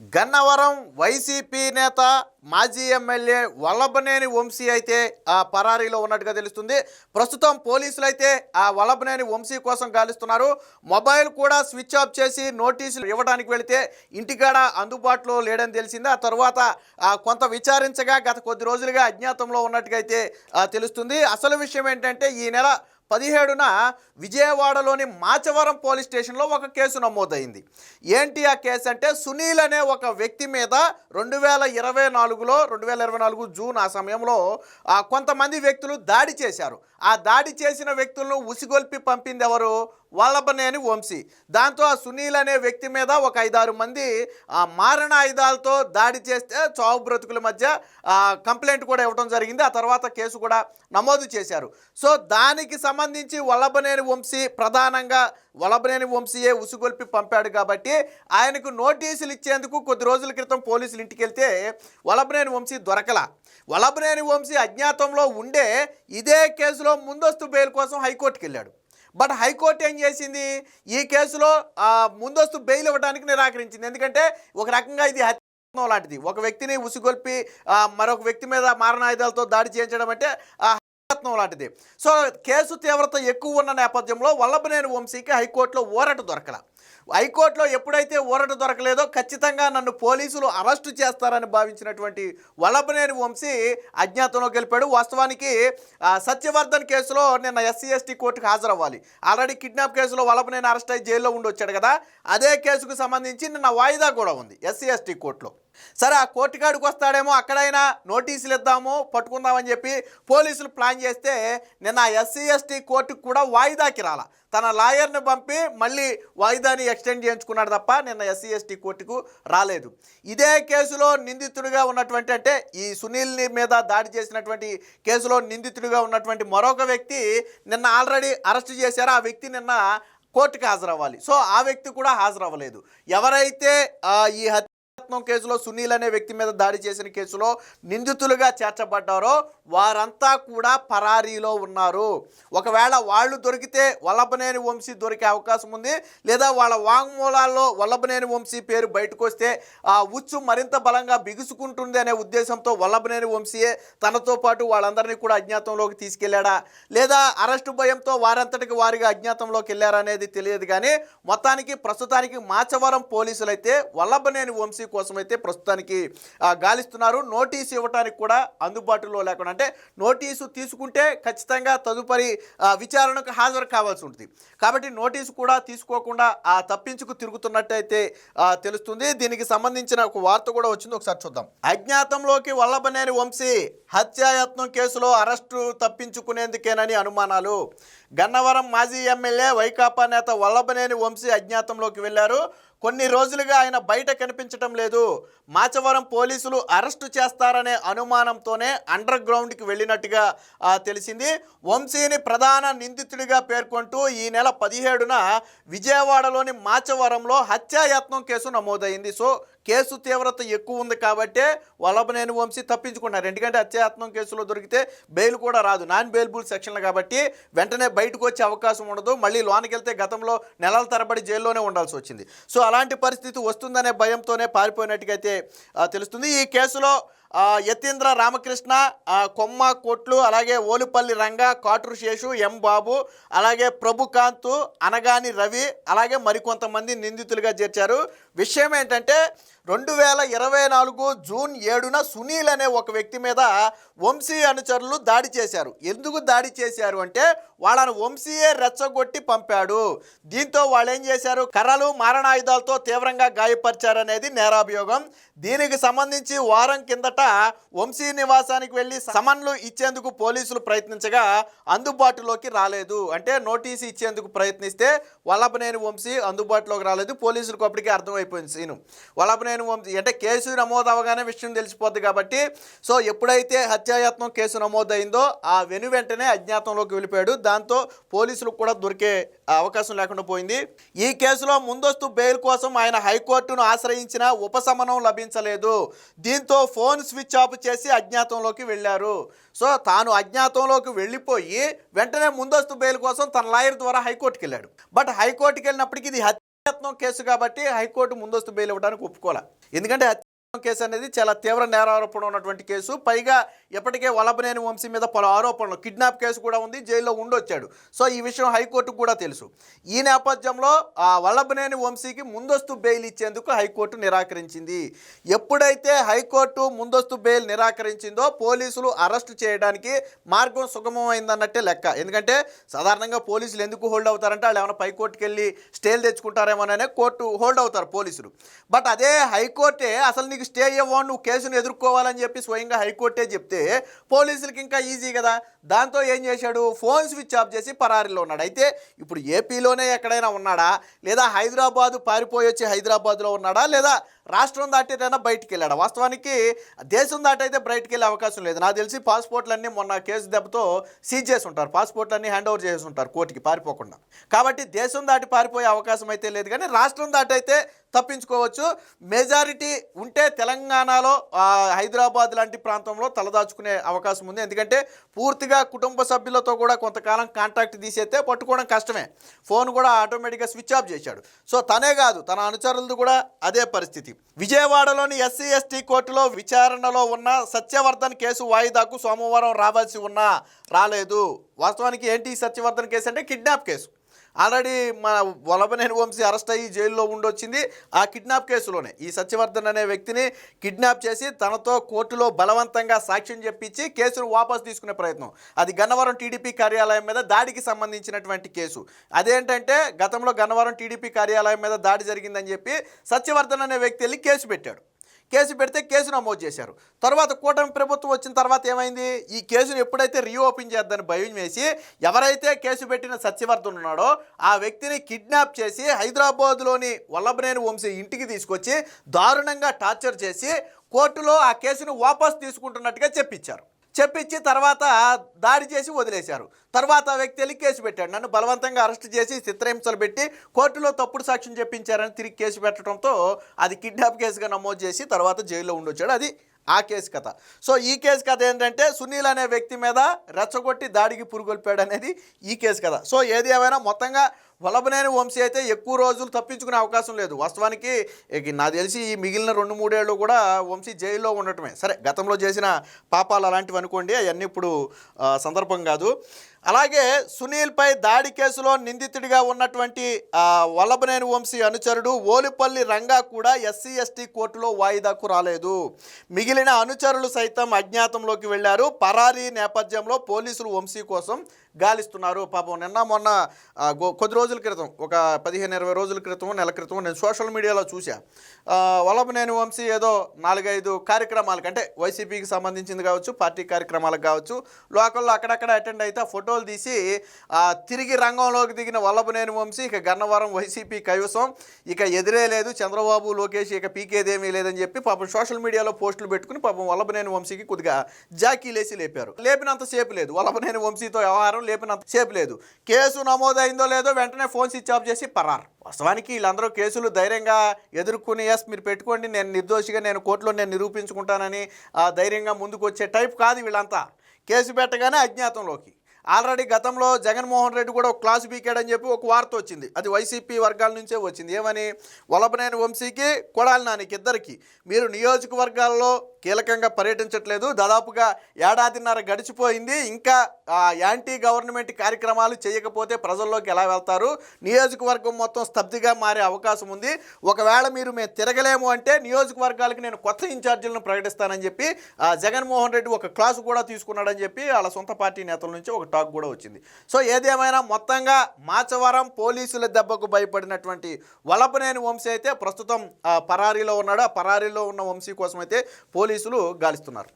Gannavaram YCP నేత మాజీ MLA Vallabhaneni Vamsi అయితే ఆ పరారీలో ఉన్నట్టుగా తెలుస్తుంది. ప్రస్తుతం పోలీసులు అయితే ఆ వల్లభనేని వంశీ కోసం గాలిస్తున్నారు. మొబైల్ కూడా స్విచ్ ఆఫ్ చేసి నోటీసులు ఇవ్వడానికి వెళితే ఇంటికాడ అందుబాటులో లేడని తెలిసింది. ఆ తర్వాత కొంత విచారించగా గత కొద్ది రోజులుగా అజ్ఞాతంలో ఉన్నట్టుగా అయితే తెలుస్తుంది. అసలు విషయం ఏంటంటే ఈ నెల పదిహేడున విజయవాడలోని మాచవరం పోలీస్ స్టేషన్లో ఒక కేసు నమోదైంది. ఏంటి ఆ కేసు అంటే సునీల్ అనే ఒక వ్యక్తి మీద రెండు వేల ఇరవై నాలుగులో రెండు వేల ఇరవై నాలుగు జూన్ ఆ సమయంలో ఆ, కొంతమంది వ్యక్తులు దాడి చేశారు. ఆ దాడి చేసిన వ్యక్తులను ఉసిగొల్పి పంపింది ఎవరు? వల్లభనేని వంశీ. దాంతో ఆ సునీల్ అనే వ్యక్తి మీద ఒక ఐదారు మంది ఆ మారణ ఆయుధాలతో దాడి చేస్తే చావు బ్రతుకుల మధ్య కంప్లైంట్ కూడా ఇవ్వడం జరిగింది. ఆ తర్వాత కేసు కూడా నమోదు చేశారు. సో దానికి సంబంధించి వల్లభనేని వంశీ ప్రధానంగా వల్లభనేని వంశీయే ఉసుగొల్పి పంపాడు కాబట్టి ఆయనకు నోటీసులు ఇచ్చేందుకు కొద్ది రోజుల క్రితం పోలీసులు ఇంటికి వెళ్తే వల్లభనేని వంశీ దొరకల. వల్లభనేని వంశీ అజ్ఞాతంలో ఉండే ఇదే కేసులో ముందస్తు బెయిల్ కోసం హైకోర్టుకి వెళ్ళాడు బట్ హైకోర్టు ఏం చేసింది? ఈ కేసులో ముందస్తు బెయిల్ ఇవ్వడానికి నిరాకరించింది. ఎందుకంటే ఒక రకంగా ఇది హత్య లాంటిది. ఒక వ్యక్తిని ఉసిగొల్పి మరొక వ్యక్తి మీద మారణాయుధాలతో దాడి చేయించడం అంటే ఆ లాంటిది. సో కేసు తీవ్రత ఎక్కువ ఉన్న నేపథ్యంలో వల్లభనేని వంశీకి హైకోర్టులో ఊరట దొరకల. హైకోర్టులో ఎప్పుడైతే ఊరట దొరకలేదో ఖచ్చితంగా నన్ను పోలీసులు అరెస్టు చేస్తారని భావించినటువంటి వల్లభనేని వంశీ అజ్ఞాతంలో గెలిపాడు. వాస్తవానికి సత్యవర్ధన్ కేసులో నిన్న ఎస్సీ ఎస్టీ కోర్టుకు హాజరవ్వాలి. ఆల్రెడీ కిడ్నాప్ కేసులో వల్లభనేని అరెస్ట్ అయ్యి జైల్లో ఉండి వచ్చాడు కదా. అదే కేసుకు సంబంధించి నిన్న వాయిదా కూడా ఉంది ఎస్సీ ఎస్టీ కోర్టులో. సరే ఆ కోర్టు కాడికి వస్తాడేమో అక్కడైనా నోటీసులు ఇద్దాము పట్టుకుందామని చెప్పి పోలీసులు ప్లాన్ చేస్తే నిన్న ఎస్సీ ఎస్టీ కోర్టుకు కూడా వాయిదాకి రాల తన లాయర్ని పంపి మళ్ళీ వాయిదాని ఎక్స్టెండ్ చేయించుకున్నాడు తప్ప నిన్న ఎస్సీ ఎస్టీ కోర్టుకు రాలేదు. ఇదే కేసులో నిందితుడిగా ఉన్నటువంటి అంటే ఈ సునీల్ని మీద దాడి చేసినటువంటి కేసులో నిందితుడిగా ఉన్నటువంటి మరొక వ్యక్తి నిన్న ఆల్రెడీ అరెస్ట్ చేశారు. ఆ వ్యక్తి నిన్న కోర్టుకి హాజరవ్వాలి. సో ఆ వ్యక్తి కూడా హాజరవ్వలేదు. ఎవరైతే ఈ హత్య కేసులో సునీల్ అనే వ్యక్తి మీద దాడి చేసిన కేసులో నిందితులుగా చేర్చబడ్డారో వారంతా కూడా పరారీలో ఉన్నారు. ఒకవేళ వాళ్ళు దొరికితే వల్లభనేని వంశీ దొరికే అవకాశం ఉంది. లేదా వాళ్ళ వాంగ్మూలాల్లో వల్లభనేని వంశీ పేరు బయటకు వస్తే ఆ ఉచ్చు మరింత బలంగా బిగుసుకుంటుంది అనే ఉద్దేశంతో వల్లభనేని వంశీయే తనతో పాటు వాళ్ళందరినీ కూడా అజ్ఞాతంలోకి తీసుకెళ్ళాడా? లేదా అరెస్టు భయంతో వారంతటికి వారిగా అజ్ఞాతంలోకి వెళ్ళారనేది తెలియదు కానీ మొత్తానికి ప్రస్తుతానికి మాచవరం పోలీసులైతే వల్లభనేని వంశీ కోసం అయితే ప్రస్తుతానికి గాలిస్తున్నారు. నోటీసు ఇవ్వడానికి కూడా అందుబాటులో లేకుండా అంటే నోటీసు తీసుకుంటే ఖచ్చితంగా తదుపరి విచారణకు హాజరు కావాల్సి ఉంటుంది. కాబట్టి నోటీసు కూడా తీసుకోకుండా ఆ తప్పించుకు తిరుగుతున్నట్టయితే తెలుస్తుంది. దీనికి సంబంధించిన ఒక వార్త కూడా వచ్చింది. ఒకసారి చూద్దాం. అజ్ఞాతంలోకి వల్లభనేని వంశీ హత్యాయత్నం కేసులో అరెస్టు తప్పించుకునేందుకేనని అనుమానాలు. గన్నవరం మాజీ ఎమ్మెల్యే వైకాపా నేత వల్లభనేని వంశీ అజ్ఞాతంలోకి వెళ్ళారు కొన్ని రోజులుగా ఆయన బయట కనిపించడం లేదు. మాచవరం పోలీసులు అరెస్టు చేస్తారనే అనుమానంతోనే అండర్ గ్రౌండ్కి వెళ్ళినట్టుగా తెలిసింది. వంశీని ప్రధాన నిందితుడిగా పేర్కొంటూ ఈ నెల పదిహేడున విజయవాడలోని మాచవరంలో హత్యాయత్నం కేసు నమోదైంది. సో కేసు తీవ్రత ఎక్కువ ఉంది కాబట్టే వల్లభనేని వంశీ తప్పించుకున్నారు. ఎందుకంటే హత్యాయత్నం కేసులో దొరికితే బెయిల్ కూడా రాదు. నాన్ బెయిల్బుల్ సెక్షన్లు కాబట్టి వెంటనే బయటకు వచ్చే అవకాశం ఉండదు. మళ్ళీ లోనకెళ్తే గతంలో నెలల తరబడి జైల్లోనే ఉండాల్సి వచ్చింది. సో అలాంటి పరిస్థితి వస్తుందనే భయంతోనే పారిపోయినట్టుగా అయితే తెలుస్తుంది. ఈ కేసులో యతీంద్ర రామకృష్ణ కొమ్మ కోట్లు అలాగే ఓలుపల్లి రంగ కాటూరు శేషు ఎం బాబు అలాగే ప్రభుకాంత్ అనగాని రవి అలాగే మరికొంతమంది నిందితులుగా చేర్చారు. విషయం ఏంటంటే రెండు వేల ఇరవై నాలుగు జూన్ ఏడున సునీల్ అనే ఒక వ్యక్తి మీద వంశీ అనుచరులు దాడి చేశారు. ఎందుకు దాడి చేశారు అంటే వాళ్ళను వంశీయే రెచ్చగొట్టి పంపాడు. దీంతో వాళ్ళు ఏం చేశారు? కర్రలు మారణాయుధాలతో తీవ్రంగా గాయపరిచారనేది నేరాభియోగం. దీనికి సంబంధించి వారం కిందట వంశీ నివాసానికి వెళ్ళి సమన్లు ఇచ్చేందుకు పోలీసులు ప్రయత్నించగా అందుబాటులోకి రాలేదు. అంటే నోటీసు ఇచ్చేందుకు ప్రయత్నిస్తే వల్లభనేని వంశీ అందుబాటులోకి రాలేదు. పోలీసులకు అప్పటికే అర్థమైపోయింది సీను. వల్లభనేని వంశీ అంటే కేసు నమోదు అవగానే విషయం తెలిసిపోద్ది కాబట్టి సో ఎప్పుడైతే హత్యాయత్నం కేసు నమోదైందో ఆ వెను వెంటనే అజ్ఞాతంలోకి వెళ్ళిపోయాడు. దాంతో పోలీసులకు కూడా దొరికే అవకాశం లేకుండా పోయింది. ఈ కేసులో ముందస్తు బెయిల్ కోసం ఆయన హైకోర్టును ఆశ్రయించిన ఉపశమనం లభించలేదు. దీంతో ఫోన్ స్విచ్ ఆఫ్ చేసి అజ్ఞాతంలోకి వెళ్ళారు. సో తాను అజ్ఞాతంలోకి వెళ్ళిపోయి వెంటనే ముందస్తు బెయిల్ కోసం తన లాయర్ ద్వారా హైకోర్టుకి వెళ్ళాడు బట్ హైకోర్టుకి వెళ్ళినప్పటికీ ఇది హత్య హత్యాయత్నం కేసు కాబట్టి హైకోర్టు ముందస్తు బెయిల్ ఇవ్వడానికి ఒప్పుకోలే. ఎందుకంటే కేసు అనేది చాలా తీవ్ర నేరారోపణ ఉన్నటువంటి కేసు. పైగా ఎప్పటికే వలభనేని వంశీ మీద పలు ఆరోపణలు కిడ్నాప్ కేసు కూడా ఉంది జైల్లో ఉండొచ్చాడు. సో ఈ విషయం హైకోర్టుకు కూడా తెలుసు. ఈ నేపథ్యంలో ఆ వల్లభనేని వంశీకి ముందస్తు బెయిల్ ఇచ్చేందుకు హైకోర్టు నిరాకరించింది. ఎప్పుడైతే హైకోర్టు ముందస్తు బెయిల్ నిరాకరించిందో పోలీసులు అరెస్ట్ చేయడానికి మార్గం సుగమమైందన్నట్టే లెక్క. ఎందుకంటే సాధారణంగా పోలీసులు ఎందుకు హోల్డ్ అవుతారంటే వాళ్ళు ఏమైనా పైకోర్టుకి వెళ్ళి స్టేలు తెచ్చుకుంటారేమోననే కోర్టు హోల్డ్ అవుతారు పోలీసులు. బట్ అదే హైకోర్టే అసలు నీకు స్టే ఇవ్వవు నువ్వు కేసును ఎదుర్కోవాలని చెప్పి స్వయంగా హైకోర్టే చెప్తే పోలీసులకి ఇంకా ఈజీ కదా. దాంతో ఏం చేశాడు? ఫోన్ స్విచ్ ఆఫ్ చేసి పరారీలో ఉన్నాడు. అయితే ఇప్పుడు ఏపీలోనే ఎక్కడైనా ఉన్నాడా? లేదా హైదరాబాద్ పారిపోయి వచ్చి హైదరాబాద్లో ఉన్నాడా? లేదా రాష్ట్రం దాటేదైనా బయటికి వెళ్ళాడు? వాస్తవానికి దేశం దాటైతే బయటికి వెళ్ళే అవకాశం లేదు. నాకు తెలిసి పాస్పోర్ట్లన్నీ మొన్న కేసు దెబ్బతో సీజ్ చేసి ఉంటారు. పాస్పోర్ట్లన్నీ హ్యాండ్ ఓవర్ చేసి ఉంటారు కోర్టుకి పారిపోకుండా. కాబట్టి దేశం దాటి పారిపోయే అవకాశం అయితే లేదు కానీ రాష్ట్రం దాటైతే తప్పించుకోవచ్చు. మెజారిటీ ఉంటే తెలంగాణలో హైదరాబాద్ లాంటి ప్రాంతంలో తలదాచుకునే అవకాశం ఉంది. ఎందుకంటే పూర్తిగా కుటుంబ సభ్యులతో కూడా కొంతకాలం కాంటాక్ట్ తీసేస్తే పట్టుకోవడం కష్టమే. ఫోన్ కూడా ఆటోమేటిక్గా స్విచ్ ఆఫ్ చేశాడు. సో తనే కాదు తన అనుచరులది కూడా అదే పరిస్థితి. విజయవాడలోని ఎస్సీ ఎస్టీ కోర్టులో విచారణలో ఉన్న సత్యవర్ధన్ కేసు వాయిదాకు సోమవారం రావాల్సి ఉన్నా రాలేదు. వాస్తవానికి ఏంటి సత్యవర్ధన్ కేసు అంటే కిడ్నాప్ కేసు. ఆల్రెడీ మన వలభనేని వంశీ అరెస్ట్ అయ్యి జైల్లో ఉండొచ్చింది ఆ కిడ్నాప్ కేసులోనే. ఈ సత్యవర్ధన్ అనే వ్యక్తిని కిడ్నాప్ చేసి తనతో కోర్టులో బలవంతంగా సాక్ష్యం చెప్పించి కేసును వాపసు తీసుకునే ప్రయత్నం. అది గన్నవరం టీడీపీ కార్యాలయం మీద దాడికి సంబంధించినటువంటి కేసు. అదేంటంటే గతంలో గన్నవరం టీడీపీ కార్యాలయం మీద దాడి జరిగిందని చెప్పి సత్యవర్ధన్ అనే వ్యక్తి వెళ్ళి కేసు పెట్టాడు. కేసు పెడితే కేసు నమోదు చేశారు. తర్వాత కూటమి ప్రభుత్వం వచ్చిన తర్వాత ఏమైంది? ఈ కేసును ఎప్పుడైతే రీఓపెన్ చేద్దని భయం వేసి ఎవరైతే కేసు పెట్టిన సత్యవర్ధన్ ఉన్నాడో ఆ వ్యక్తిని కిడ్నాప్ చేసి హైదరాబాద్లోని వల్లభనేని వంశీ ఇంటికి తీసుకొచ్చి దారుణంగా టార్చర్ చేసి కోర్టులో ఆ కేసును వాపస్ తీసుకుంటున్నట్టుగా చెప్పించారు. చెప్పించి తర్వాత దాడి చేసి వదిలేశారు. తర్వాత ఆ వ్యక్తి వెళ్ళి కేసు పెట్టాడు. నన్ను బలవంతంగా అరెస్ట్ చేసి చిత్రహింసలు పెట్టి కోర్టులో తప్పుడు సాక్ష్యం చెప్పించారని తిరిగి కేసు పెట్టడంతో అది కిడ్నాప్ కేసుగా నమోదు చేసి తర్వాత జైల్లో ఉండొచ్చాడు. అది ఆ కేసు కథ. సో ఈ కేసు కథ ఏంటంటే సునీల్ అనే వ్యక్తి మీద రెచ్చగొట్టి దాడికి పురుగొల్పాడు అనేది ఈ కేసు కథ. సో ఏది ఏమైనా మొత్తంగా వలభనేని వంశీ అయితే ఎక్కువ రోజులు తప్పించుకునే అవకాశం లేదు. వాస్తవానికి ఇక నాకు తెలిసి ఈ మిగిలిన రెండు మూడేళ్ళు కూడా వంశీ జైల్లో ఉండటమే. సరే గతంలో చేసిన పాపాలు అలాంటివి అనుకోండి అవన్నీ ఇప్పుడు సందర్భం కాదు. అలాగే సునీల్పై దాడి కేసులో నిందితుడిగా ఉన్నటువంటి వల్లభనేని వంశీ అనుచరుడు ఓలిపల్లి రంగా కూడా ఎస్సీ ఎస్టీ కోర్టులో వాయిదాకు రాలేదు. మిగిలిన అనుచరులు సైతం అజ్ఞాతంలోకి వెళ్ళారు పరారీ నేపథ్యంలో పోలీసులు వంశీ కోసం గాలిస్తున్నారు. పాపం నిన్న మొన్న కొద్ది రోజుల క్రితం ఒక పదిహేను ఇరవై రోజుల క్రితం నెల క్రితం నేను సోషల్ మీడియాలో చూసా వల్లభనేని వంశీ ఏదో నాలుగైదు కార్యక్రమాలకు అంటే వైసీపీకి సంబంధించింది కావచ్చు పార్టీ కార్యక్రమాలకు కావచ్చు లోకల్లో అక్కడక్కడ అటెండ్ అయితే ఫోటోలు తీసి తిరిగి రంగంలోకి దిగిన వల్లభనేని వంశీ ఇక గన్నవరం వైసీపీ కైవసం ఇక ఎదురే లేదు చంద్రబాబు లోకేష్ ఇక పీకేదేమీ లేదని చెప్పి పాపం సోషల్ మీడియాలో పోస్టులు పెట్టుకుని పాపం వల్లభనేని వంశీకి కొద్దిగా జాకీలేసి లేపారు. లేపినంత సేపు లేదు. వల్లభనేని వంశీతో వ్యవహారం లేపినంత సేపు లేదు. కేసు నమోదైందో లేదో వెంటనే ఫోన్ స్విచ్ ఆఫ్ చేసి పరార్. వాస్తవానికి వీళ్ళందరూ కేసులు ధైర్యంగా ఎదుర్కొని ఎస్ మీరు పెట్టుకోండి నేను నిర్దోషిగా నేను కోర్టులో నేను నిరూపించుకుంటానని ఆ, ధైర్యంగా ముందుకు వచ్చే టైప్ కాదు వీళ్ళంతా. కేసు పెట్టగానే అజ్ఞాతంలోకి. ఆల్రెడీ గతంలో జగన్మోహన్ రెడ్డి కూడా ఒక క్లాస్ పీకాడని చెప్పి ఒక వార్త వచ్చింది. అది వైసీపీ వర్గాల నుంచే వచ్చింది. ఏమని? వలభనేని వంశీకి కొడాలి నానికి ఇద్దరికి. మీరు నియోజకవర్గాల్లో కీలకంగా పర్యటించట్లేదు. దాదాపుగా ఏడాదిన్నర గడిచిపోయింది. ఇంకా యాంటీ గవర్నమెంట్ కార్యక్రమాలు చేయకపోతే ప్రజల్లోకి ఎలా వెళ్తారు? నియోజకవర్గం మొత్తం స్తబ్దిగా మారే అవకాశం ఉంది. ఒకవేళ మీరు మేము తిరగలేము అంటే నియోజకవర్గాలకు నేను కొత్త ఇన్ఛార్జీలను ప్రకటిస్తానని చెప్పి ఆ, జగన్మోహన్ రెడ్డి ఒక క్లాసు కూడా తీసుకున్నాడని చెప్పి వాళ్ళ సొంత పార్టీ నేతల నుంచి ఒక టాక్ కూడా వచ్చింది. సో ఏదేమైనా మొత్తంగా మాచవరం పోలీసుల దెబ్బకు భయపడినటువంటి వలపనేని వంశీ అయితే ప్రస్తుతం ఆ, పరారీలో ఉన్నాడు. ఆ పరారీలో ఉన్న వంశీ కోసం అయితే పోలీసులు గాలిస్తున్నారు.